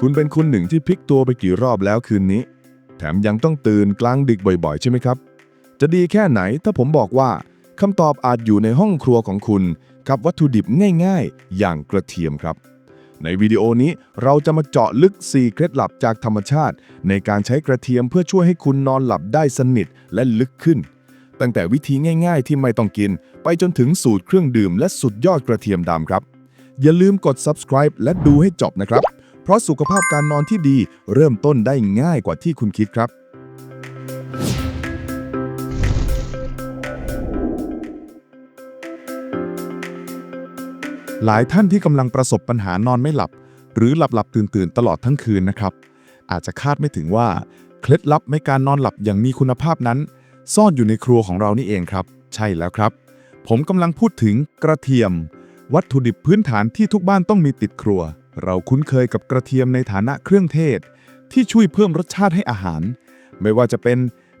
คุณเป็นคนหนึ่งที่พลิกตัวไปกี่รอบแล้วคืนนี้ แถมยังต้องตื่นกลางดึกบ่อยๆ ใช่ไหมครับ จะดีแค่ไหนถ้าผมบอกว่าคำตอบอาจอยู่ในห้องครัวของคุณ กับวัตถุดิบง่ายๆ อย่างกระเทียมครับ ในวิดีโอนี้เราจะมาเจาะลึก 4 เคล็ดลับจากธรรมชาติ ในการใช้กระเทียมเพื่อช่วยให้คุณนอนหลับได้สนิทและลึกขึ้น ตั้งแต่วิธีง่าย ๆ ที่ไม่ต้องกิน ไปจนถึงสูตรเครื่องดื่มและสุดยอดกระเทียมดำครับ อย่าลืมกด subscribe และดูให้จบนะครับ เพราะสุขภาพการนอนที่ดีเริ่มต้นได้ง่ายกว่าที่คุณคิดครับ หลายท่านที่กำลังประสบปัญหานอนไม่หลับ หรือหลับหลับตื่นตื่นตลอดทั้งคืนนะครับ อาจจะคาดไม่ถึงว่า เคล็ดลับในการนอนหลับอย่างมีคุณภาพนั้น ซ่อนอยู่ในครัวของเรานี่เองครับ ใช่แล้วครับ ผมกำลังพูดถึงกระเทียม วัตถุดิบพื้นฐานที่ทุกบ้านต้องมีติดครัว เราคุ้นเคยกับกระเทียมในฐานะเครื่องเทศ ที่ช่วยเพิ่มรสชาติให้อาหาร ไม่ว่าจะเป็น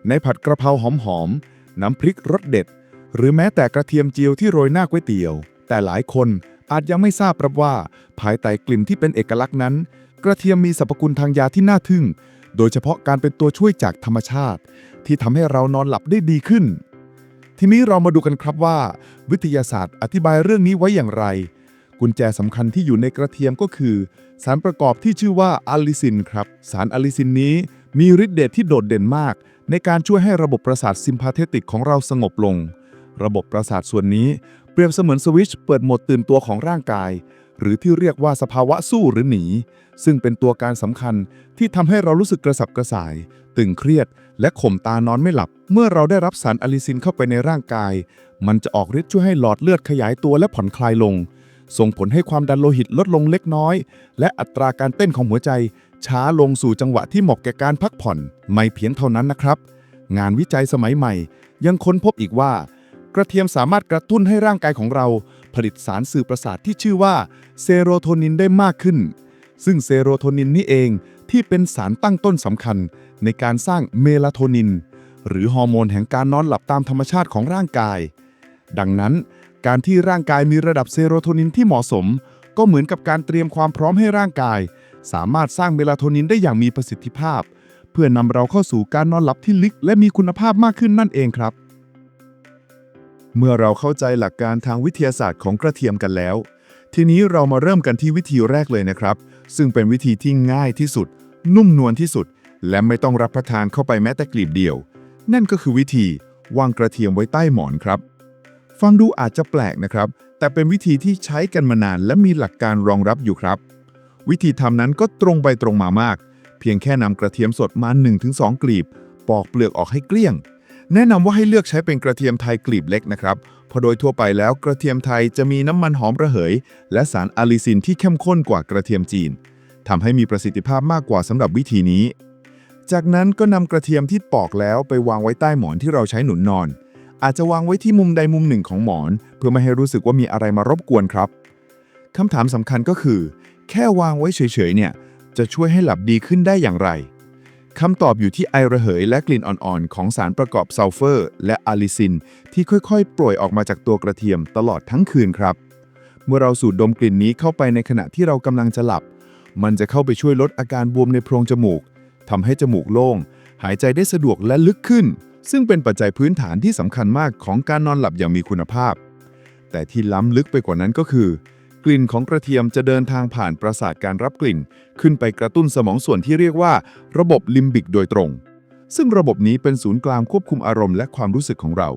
ในผัดกระเพราหอมๆ น้ำพริกรสเด็ด หรือแม้แต่กระเทียมเจียวที่โรยหน้าก๋วยเตี๋ยว แต่หลายคนอาจยังไม่ทราบครับว่า ภายใต้กลิ่นที่เป็นเอกลักษณ์นั้น กระเทียมมีสรรพคุณทางยาที่น่าทึ่ง โดยเฉพาะการเป็นตัวช่วยจากธรรมชาติ ที่ทำให้เรานอนหลับได้ดีขึ้น ทีนี้เรามาดูกันครับว่า วิทยาศาสตร์อธิบายเรื่องนี้ไว้อย่างไร กุญแจสำคัญที่อยู่ในกระเทียมก็คือ สารประกอบที่ชื่อว่าอะลิซินครับ สารอะลิซินนี้มีฤทธิ์เดชที่โดดเด่นมาก ในการช่วยให้ระบบประสาทซิมพาเทติกของเราสงบลง ระบบประสาทส่วนนี้เปรียบเสมือนสวิตช์เปิดโหมดตื่นตัวของร่างกาย หรือที่เรียกว่าสภาวะสู้หรือหนี ซึ่งเป็นตัวการสำคัญที่ทำให้เรารู้สึกกระสับกระส่าย ตึงเครียด และข่มตานอนไม่หลับ เมื่อเราได้รับสารอะลิซินเข้าไปในร่างกาย มันจะออกฤทธิ์ช่วยให้หลอดเลือดขยายตัวและผ่อนคลายลง ส่งผลให้ความดันโลหิตลดลงเล็กน้อย และอัตราการเต้นของหัวใจ ช้าลงสู่จังหวะที่เหมาะแก่การพักผ่อน ไม่เพียงเท่านั้นนะครับ งานวิจัยสมัยใหม่ ยังค้นพบอีกว่า กระเทียมสามารถกระตุ้นให้ร่างกายของเรา ผลิตสารสื่อประสาทที่ชื่อว่าเซโรโทนินได้มากขึ้น ซึ่งเซโรโทนินนี่เองที่เป็นสารตั้งต้นสำคัญ ในการสร้างเมลาโทนิน หรือฮอร์โมนแห่งการนอนหลับตามธรรมชาติของร่างกาย ดังนั้น การที่ร่างกายมีระดับเซโรโทนินที่เหมาะสม ก็เหมือนกับการเตรียมความพร้อมให้ร่างกาย สามารถสร้างเมลาโทนินได้อย่างมีประสิทธิภาพ เพื่อนำเราเข้าสู่การนอนหลับที่ลึกและมีคุณภาพมากขึ้นนั่นเองครับ เมื่อเราเข้าใจหลักการทางวิทยาศาสตร์ของกระเทียมกันแล้ว ทีนี้เรามาเริ่มกันที่วิธีแรกเลยนะครับ ซึ่งเป็นวิธีที่ง่ายที่สุด นุ่มนวลที่สุด และไม่ต้องรับประทานเข้าไปแม้แต่กลีบเดียว นั่นก็คือวิธีวางกระเทียมไว้ใต้หมอนครับ ฟังดูอาจจะแปลกนะครับ แต่เป็นวิธีที่ใช้กันมานานและมีหลักการรองรับอยู่ครับ วิธีทำนั้นก็ตรงไปตรงมามาก เพียงแค่นำกระเทียมสดมา 1-2 กลีบ ปอกเปลือกออกให้เกลี้ยง แนะนำว่าให้เลือกใช้เป็นกระเทียมไทยกลีบเล็กนะครับเพราะโดยทั่วไปแล้วกระเทียมไทยจะมีน้ำมันหอมระเหย และสารอะลิซินที่เข้มข้นกว่ากระเทียมจีนทำให้มีประสิทธิภาพมากกว่าสำหรับวิธีนี้ จากนั้นก็นำกระเทียมที่ปอกแล้วไปวางไว้ใต้หมอนที่เราใช้หนุนนอน อาจจะวางไว้ที่มุมใดมุมหนึ่งของหมอน เพื่อไม่ให้รู้สึกว่ามีอะไรมารบกวนครับคำถามสำคัญก็คือ แค่วางไว้เฉยๆเนี่ย จะช่วยให้หลับดีขึ้นได้อย่างไรคำตอบอยู่ที่ไอระเหยและกลิ่นอ่อนๆ ของสารประกอบซัลเฟอร์ และอะลิซิน ที่ค่อยๆ ปล่อยออกมาจากตัวกระเทียมตลอดทั้งคืนครับ เมื่อเราสูดดมกลิ่นนี้เข้าไปในขณะที่เรากำลังจะหลับ มันจะเข้าไปช่วยลดอาการบวมในโพรงจมูกทำให้จมูกโล่ง หายใจได้สะดวกและลึกขึ้น ซึ่งเป็นปัจจัยพื้นฐานที่สำคัญมากของการนอนหลับอย่างมีคุณภาพ แต่ที่ล้ำลึกไปกว่านั้นก็คือ กลิ่นของกระเทียมจะเดินทางผ่านประสาทการรับกลิ่น ขึ้นไปกระตุ้นสมองส่วนที่เรียกว่า ระบบลิมบิกโดยตรง ซึ่งระบบนี้เป็นศูนย์กลางควบคุมอารมณ์และความรู้สึกของเรา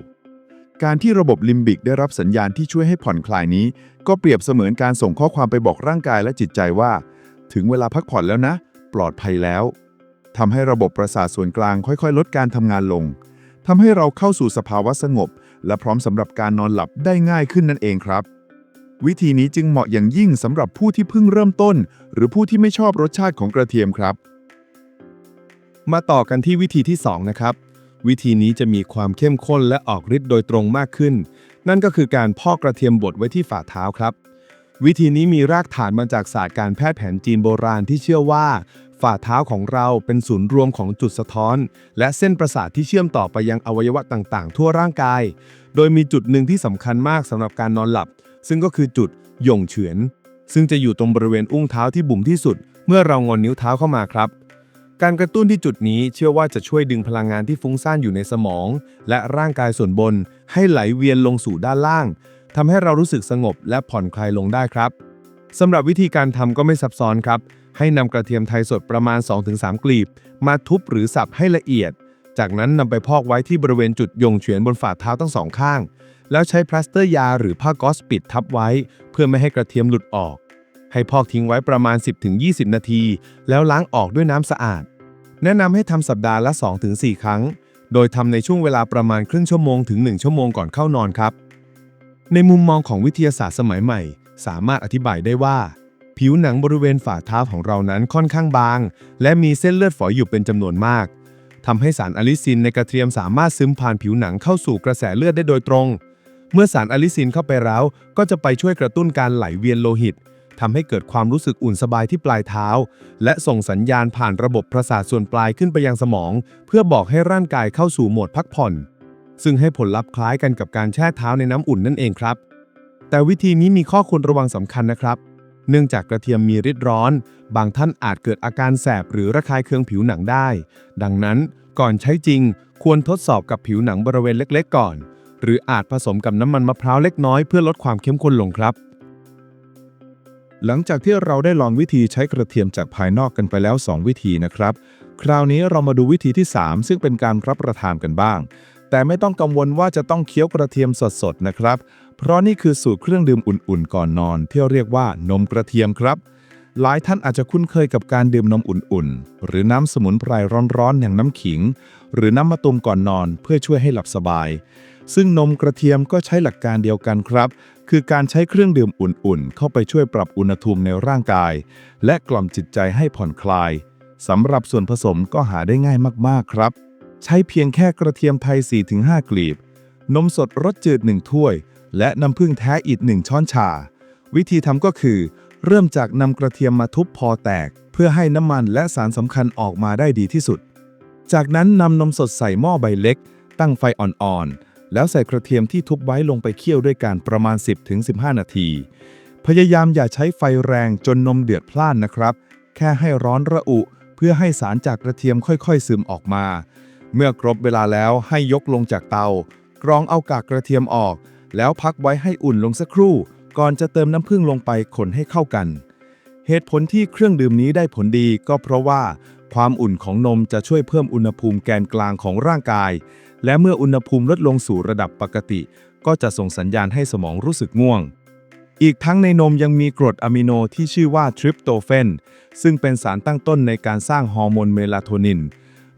การที่ระบบลิมบิกได้รับสัญญาณที่ช่วยให้ผ่อนคลายนี้ ก็เปรียบเสมือนการส่งข้อความไปบอกร่างกายและจิตใจว่า ถึงเวลาพักผ่อนแล้วนะ ปลอดภัยแล้วทำให้ระบบประสาทส่วนกลางค่อยๆ ลดการทำงานลง ทำให้เราเข้าสู่สภาวะสงบ และพร้อมสำหรับการนอนหลับได้ง่ายขึ้นนั่นเองครับ วิธีนี้จึงเหมาะอย่างยิ่งสำหรับผู้ที่เพิ่งเริ่มต้น หรือผู้ที่ไม่ชอบรสชาติของกระเทียมครับ มาต่อกันที่วิธีที่ 2 นะครับ วิธีนี้จะมีความเข้มข้นและออกฤทธิ์โดยตรงมากขึ้น นั่นก็คือการพอกกระเทียมบดไว้ที่ฝ่าเท้าครับวิธีนี้มีรากฐานมาจากศาสตร์การแพทย์แผนจีนโบราณที่เชื่อว่า ฝ่าเท้าของเราเป็นศูนย์รวมของจุดสะท้อน และเส้นประสาทที่เชื่อมต่อไปยังอวัยวะต่างๆ ทั่วร่างกาย โดยมีจุดหนึ่งที่สำคัญมากสำหรับการนอนหลับ ซึ่งก็คือจุดหย่งเฉือน ซึ่งจะอยู่ตรงบริเวณอุ้งเท้าที่บุ๋มที่สุด เมื่อเรางอนนิ้วเท้าเข้ามาครับ การกระตุ้นที่จุดนี้เชื่อว่าจะช่วยดึงพลังงานที่ฟุ้งซ่านอยู่ในสมอง และร่างกายส่วนบน ให้ไหลเวียนลงสู่ด้านล่างทำให้เรารู้สึกสงบและผ่อนคลายลงได้ครับสำหรับวิธีการทำก็ไม่ซับซ้อนครับ ให้นำกระเทียมไทยสดประมาณ 2-3 กลีบ มาทุบหรือสับให้ละเอียด จากนั้นนำไปพอกไว้ที่บริเวณจุดยงเฉียนบนฝ่าเท้าทั้งสองข้าง แล้วใช้พลาสเตอร์ยาหรือผ้าก๊อซปิดทับไว้ เพื่อไม่ให้กระเทียมหลุดออก ให้พอกทิ้งไว้ประมาณ 10-20 นาที แล้วล้างออกด้วยน้ำสะอาด แนะนำให้ทำสัปดาห์ละ 2-4 ครั้ง โดยทำในช่วงเวลาประมาณครึ่งชั่วโมงถึง 1 ชั่วโมงก่อนเข้านอนครับ ในมุมมองของวิทยาศาสตร์สมัยใหม่ สามารถอธิบายได้ว่า ผิวหนังบริเวณฝ่าเท้าของเรานั้นค่อนข้างบาง และมีเส้นเลือดฝอยอยู่เป็นจำนวนมากทำให้สารอะลิซินในกระเทียมสามารถซึมผ่านผิวหนังเข้าสู่กระแสเลือดได้โดยตรง เมื่อสารอะลิซินเข้าไปแล้วก็จะไปช่วยกระตุ้นการไหลเวียนโลหิตทำให้เกิดความรู้สึกอุ่นสบายที่ปลายเท้า และส่งสัญญาณผ่านระบบประสาทส่วนปลายขึ้นไปยังสมอง เพื่อบอกให้ร่างกายเข้าสู่โหมดพักผ่อน ซึ่งให้ผลลัพธ์คล้ายกันกับการแช่เท้าในน้ำอุ่นนั่นเองครับ แต่วิธีนี้มีข้อควรระวังสำคัญนะครับ เนื่องจากกระเทียมมีฤทธิ์ร้อน บางท่านอาจเกิดอาการแสบหรือระคายเคืองผิวหนังได้ ดังนั้นก่อนใช้จริง ควรทดสอบกับผิวหนังบริเวณเล็ก ๆ ก่อน หรืออาจผสมกับน้ำมันมะพร้าวเล็กน้อยเพื่อลดความเข้มข้นลงครับ หลังจากที่เราได้ลองวิธีใช้กระเทียมจากภายนอกกันไปแล้ว 2 วิธีนะครับ คราวนี้เรามาดูวิธีที่ 3 ซึ่งเป็นการรับประทานกันบ้าง แต่ไม่ต้องกังวลว่าจะต้องเคี้ยวกระเทียมสดๆนะครับ เพราะนี่คือสูตรเครื่องดื่มอุ่นๆก่อนนอน ที่เรียกว่านมกระเทียมครับ หลายท่านอาจจะคุ้นเคยกับการดื่มนมอุ่นๆ หรือน้ำสมุนไพรร้อนๆ อย่างน้ำขิง หรือน้ำมะตูมก่อนนอนเพื่อช่วยให้หลับสบาย ซึ่งนมกระเทียมก็ใช้หลักการเดียวกันครับ คือการใช้เครื่องดื่มอุ่นๆ เข้าไปช่วยปรับอุณหภูมิในร่างกาย และกล่อมจิตใจให้ผ่อนคลายสำหรับส่วนผสมก็หาได้ง่ายมากๆครับ ใช้เพียงแค่กระเทียมไทย 4-5 กลีบ นมสดรสจืด 1 ถ้วย และน้ำผึ้งแท้อีก 1 ช้อนชา วิธีทำก็คือ เริ่มจากนำกระเทียมมาทุบพอแตก เพื่อให้น้ำมันและสารสำคัญออกมาได้ดีที่สุด จากนั้นนำนมสดใส่หม้อใบเล็ก ตั้งไฟอ่อนๆ แล้วใส่กระเทียมที่ทุบไว้ลงไปเคี่ยวด้วยกันประมาณ 10-15 นาที พยายามอย่าใช้ไฟแรงจนนมเดือดพล่านนะครับ แค่ให้ร้อนระอุเพื่อให้สารจากกระเทียมค่อยๆ ซึมออกมา เมื่อครบเวลาแล้วให้ยกลงจากเตา กรองเอากากกระเทียมออก แล้วพักไว้ให้อุ่นลงสักครู่ ก่อนจะเติมน้ำผึ้งลงไปคนให้เข้ากัน เหตุผลที่เครื่องดื่มนี้ได้ผลดีก็เพราะว่าความอุ่นของนมจะช่วยเพิ่มอุณหภูมิแกนกลางของร่างกาย และเมื่ออุณหภูมิลดลงสู่ระดับปกติ ก็จะส่งสัญญาณให้สมองรู้สึกง่วง อีกทั้งในนมยังมีกรดอะมิโนที่ชื่อว่าทริปโตเฟนซึ่งเป็นสารตั้งต้นในการสร้างฮอร์โมนเมลาโทนิน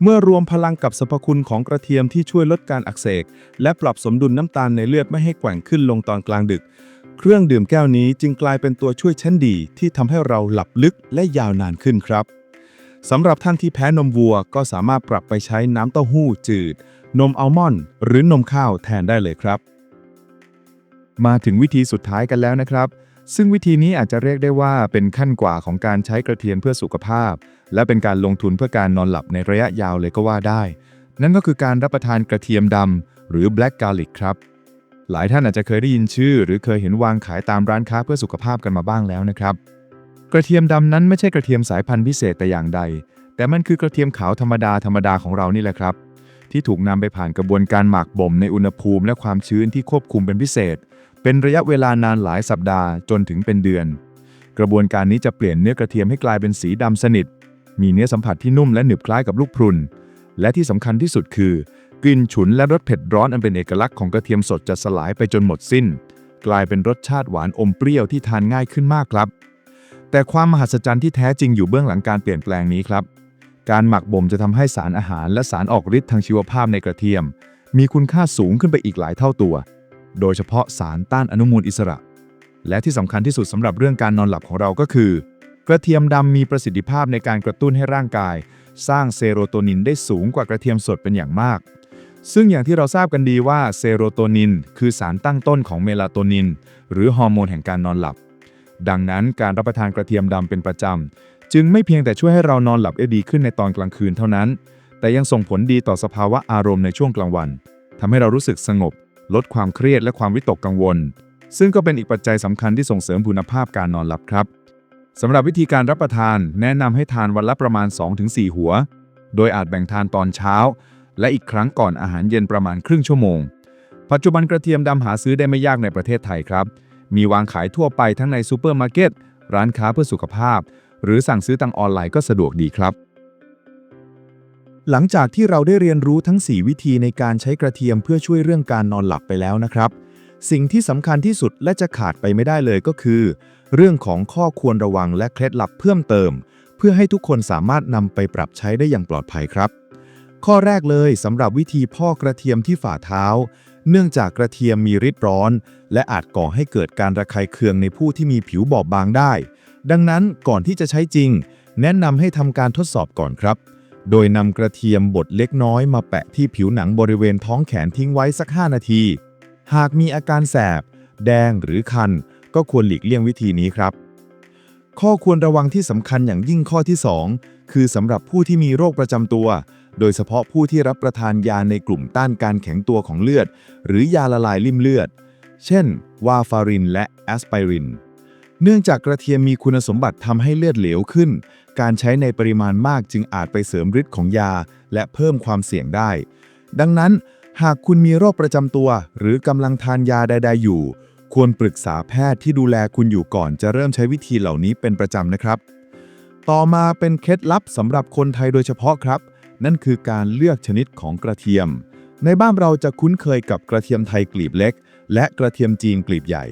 เมื่อรวมพลังกับสรรพคุณของกระเทียมที่ช่วยลดการอักเสบและปรับสมดุลน้ำตาลในเลือดไม่ให้แกว่งขึ้นลงตอนกลางดึก เครื่องดื่มแก้วนี้จึงกลายเป็นตัวช่วยชั้นดีที่ทำให้เราหลับลึกและยาวนานขึ้นครับสำหรับท่านที่แพ้นมวัวก็สามารถปรับไปใช้น้ำเต้าหู้จืด นมอัลมอนด์หรือนมข้าวแทนได้เลยครับ มาถึงวิธีสุดท้ายกันแล้วนะครับ ซึ่งวิธีนี้อาจจะเรียกได้ว่าเป็นขั้นกว่าของการใช้กระเทียมเพื่อสุขภาพ และเป็นการลงทุนเพื่อการนอนหลับในระยะยาวเลยก็ว่าได้ นั่นก็คือการรับประทานกระเทียมดำหรือ black garlic ครับ หลายท่านอาจจะเคยได้ยินชื่อ หรือเคยเห็นวางขายตามร้านค้าเพื่อสุขภาพกันมาบ้างแล้วนะครับ กระเทียมดำนั้นไม่ใช่กระเทียมสายพันธุ์พิเศษแต่อย่างใด แต่มันคือกระเทียมขาวธรรมดาธรรมดาของเรานี่แหละครับ ที่ถูกนำไปผ่านกระบวนการหมักบ่มในอุณหภูมิและความชื้นที่ควบคุมเป็นพิเศษ เป็นระยะเวลานานหลายสัปดาห์จนถึงเป็นเดือน กระบวนการนี้จะเปลี่ยนเนื้อกระเทียมให้กลายเป็นสีดำสนิท มีเนื้อสัมผัสที่นุ่มและหนึบคล้ายกับลูกพรุน และที่สำคัญที่สุดคือกลิ่นฉุนและรสเผ็ดร้อนอันเป็นเอกลักษณ์ของกระเทียมสดจะสลายไปจนหมดสิ้น กลายเป็นรสชาติหวานอมเปรี้ยวที่ทานง่ายขึ้นมากครับ แต่ความมหัศจรรย์ที่แท้จริงอยู่เบื้องหลังการเปลี่ยนแปลงนี้ครับ การหมักบ่มจะทำให้สารอาหารและสารออกฤทธิ์ทางชีวภาพในกระเทียม มีคุณค่าสูงขึ้นไปอีกหลายเท่าตัว โดยเฉพาะสารต้านอนุมูลอิสระ และที่สำคัญที่สุดสำหรับเรื่องการนอนหลับของเราก็คือ กระเทียมดำมีประสิทธิภาพในการกระตุ้นให้ร่างกาย สร้างเซโรโทนินได้สูงกว่ากระเทียมสดเป็นอย่างมาก ซึ่งอย่างที่เราทราบกันดีว่าเซโรโทนิน คือสารตั้งต้นของเมลาโทนิน หรือฮอร์โมนแห่งการนอนหลับ ดังนั้นการรับประทานกระเทียมดำเป็นประจำ จึงไม่เพียงแต่ช่วยให้เรานอนหลับได้ดีขึ้นในตอนกลางคืนเท่านั้น แต่ยังส่งผลดีต่อสภาวะอารมณ์ในช่วงกลางวันทำให้เรารู้สึกสงบ ลดความเครียดและความวิตกกังวล ซึ่งก็เป็นอีกปัจจัยสำคัญที่ส่งเสริมคุณภาพการนอนหลับครับ สำหรับวิธีการรับประทานแนะนำให้ทานวันละประมาณ 2-4 หัว โดยอาจแบ่งทานตอนเช้า และอีกครั้งก่อนอาหารเย็นประมาณครึ่งชั่วโมง ปัจจุบันกระเทียมดำหาซื้อได้ไม่ยากในประเทศไทยครับ มีวางขายทั่วไปทั้งในซูเปอร์มาร์เก็ต ร้านค้าเพื่อสุขภาพ หรือสั่งซื้อทางออนไลน์ก็สะดวกดีครับ หลังจากที่เราได้เรียนรู้ทั้ง 4 วิธีในการใช้กระเทียมเพื่อช่วยเรื่องการนอนหลับไปแล้วนะครับ สิ่งที่สำคัญที่สุดและจะขาดไปไม่ได้เลยก็คือ เรื่องของข้อควรระวังและเคล็ดลับเพิ่มเติม เพื่อให้ทุกคนสามารถนำไปปรับใช้ได้อย่างปลอดภัยครับ ข้อแรกเลยสำหรับวิธีพอกกระเทียมที่ฝ่าเท้า เนื่องจากกระเทียมมีฤทธิ์ร้อน และอาจก่อให้เกิดการระคายเคืองในผู้ที่มีผิวบอบบางได้ ดังนั้นก่อนที่จะใช้จริง แนะนำให้ทำการทดสอบก่อนครับโดยนำกระเทียมบดเล็กน้อยมาแปะที่ผิวหนังบริเวณท้องแขนทิ้งไว้สัก 5 นาที หากมีอาการแสบ แดงหรือคัน ก็ควรหลีกเลี่ยงวิธีนี้ครับ ข้อควรระวังที่สำคัญอย่างยิ่งข้อที่ 2 คือสำหรับผู้ที่มีโรคประจำตัว โดยเฉพาะผู้ที่รับประทานยาในกลุ่มต้านการแข็งตัวของเลือด หรือยาละลายริ่มเลือด เช่น วาฟารินและแอสไพรินเนื่องจากกระเทียมมีคุณสมบัติทำให้เลือดเหลวขึ้น การใช้ในปริมาณมากจึงอาจไปเสริมฤทธิ์ของยา และเพิ่มความเสี่ยงได้ ดังนั้น หากคุณมีโรคประจำตัว หรือกำลังทานยาใด ๆ อยู่ ควรปรึกษาแพทย์ที่ดูแลคุณอยู่ก่อนจะเริ่มใช้วิธีเหล่านี้เป็นประจำนะครับ ต่อมาเป็นเคล็ดลับสำหรับคนไทยโดยเฉพาะครับ นั่นคือการเลือกชนิดของกระเทียม ในบ้านเราจะคุ้นเคยกับกระเทียมไทยกลีบเล็ก และกระเทียมจีนกลีบใหญ่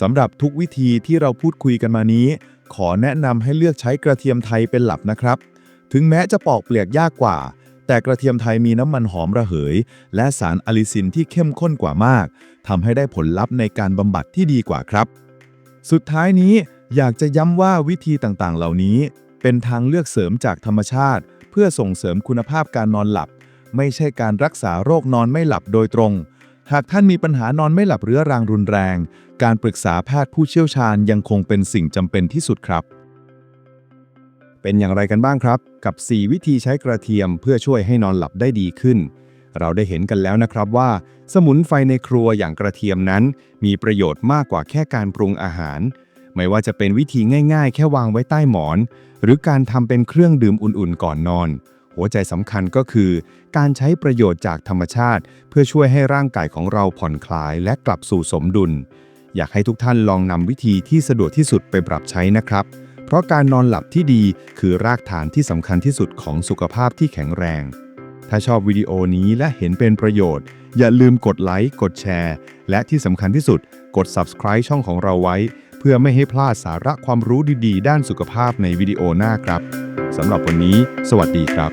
สำหรับทุกวิธีที่เราพูดคุยกันมานี้ ขอแนะนำให้เลือกใช้กระเทียมไทยเป็นหลักนะครับ ถึงแม้จะปอกเปลือกยากกว่า แต่กระเทียมไทยมีน้ำมันหอมระเหย และสารอะลิซินที่เข้มข้นกว่ามากทำให้ได้ผลลัพธ์ในการบำบัดที่ดีกว่าครับ สุดท้ายนี้อยากจะย้ำว่าวิธีต่างๆ เหล่านี้ เป็นทางเลือกเสริมจากธรรมชาติ เพื่อส่งเสริมคุณภาพการนอนหลับ ไม่ใช่การรักษาโรคนอนไม่หลับโดยตรง หากท่านมีปัญหานอนไม่หลับเรื้อรังรุนแรง การปรึกษาแพทย์ผู้เชี่ยวชาญยังคงเป็นสิ่งจำเป็นที่สุดครับ เป็นอย่างไรกันบ้างครับ กับ 4 วิธีใช้กระเทียมเพื่อช่วยให้นอนหลับได้ดีขึ้น เราได้เห็นกันแล้วนะครับว่า สมุนไฟในครัวอย่างกระเทียมนั้น มีประโยชน์มากกว่าแค่การปรุงอาหาร ไม่ว่าจะเป็นวิธีง่ายๆ แค่วางไว้ใต้หมอน หรือการทำเป็นเครื่องดื่มอุ่นๆ ก่อนนอน หัวใจสำคัญก็คือ การใช้ประโยชน์จากธรรมชาติ เพื่อช่วยให้ร่างกายของเราผ่อนคลายและกลับสู่สมดุล อยากให้ทุกท่านลองนำวิธีที่สะดวกที่สุดไปปรับใช้นะครับ เพราะการนอนหลับที่ดีคือรากฐานที่สำคัญที่สุดของสุขภาพที่แข็งแรง ถ้าชอบวิดีโอนี้และเห็นเป็นประโยชน์ อย่าลืมกดไลค์ กดแชร์ และที่สำคัญที่สุด กด subscribe ช่องของเราไว้ เพื่อไม่ให้พลาดสาระความรู้ดีๆ ด้านสุขภาพในวิดีโอหน้าครับสำหรับวันนี้ สวัสดีครับ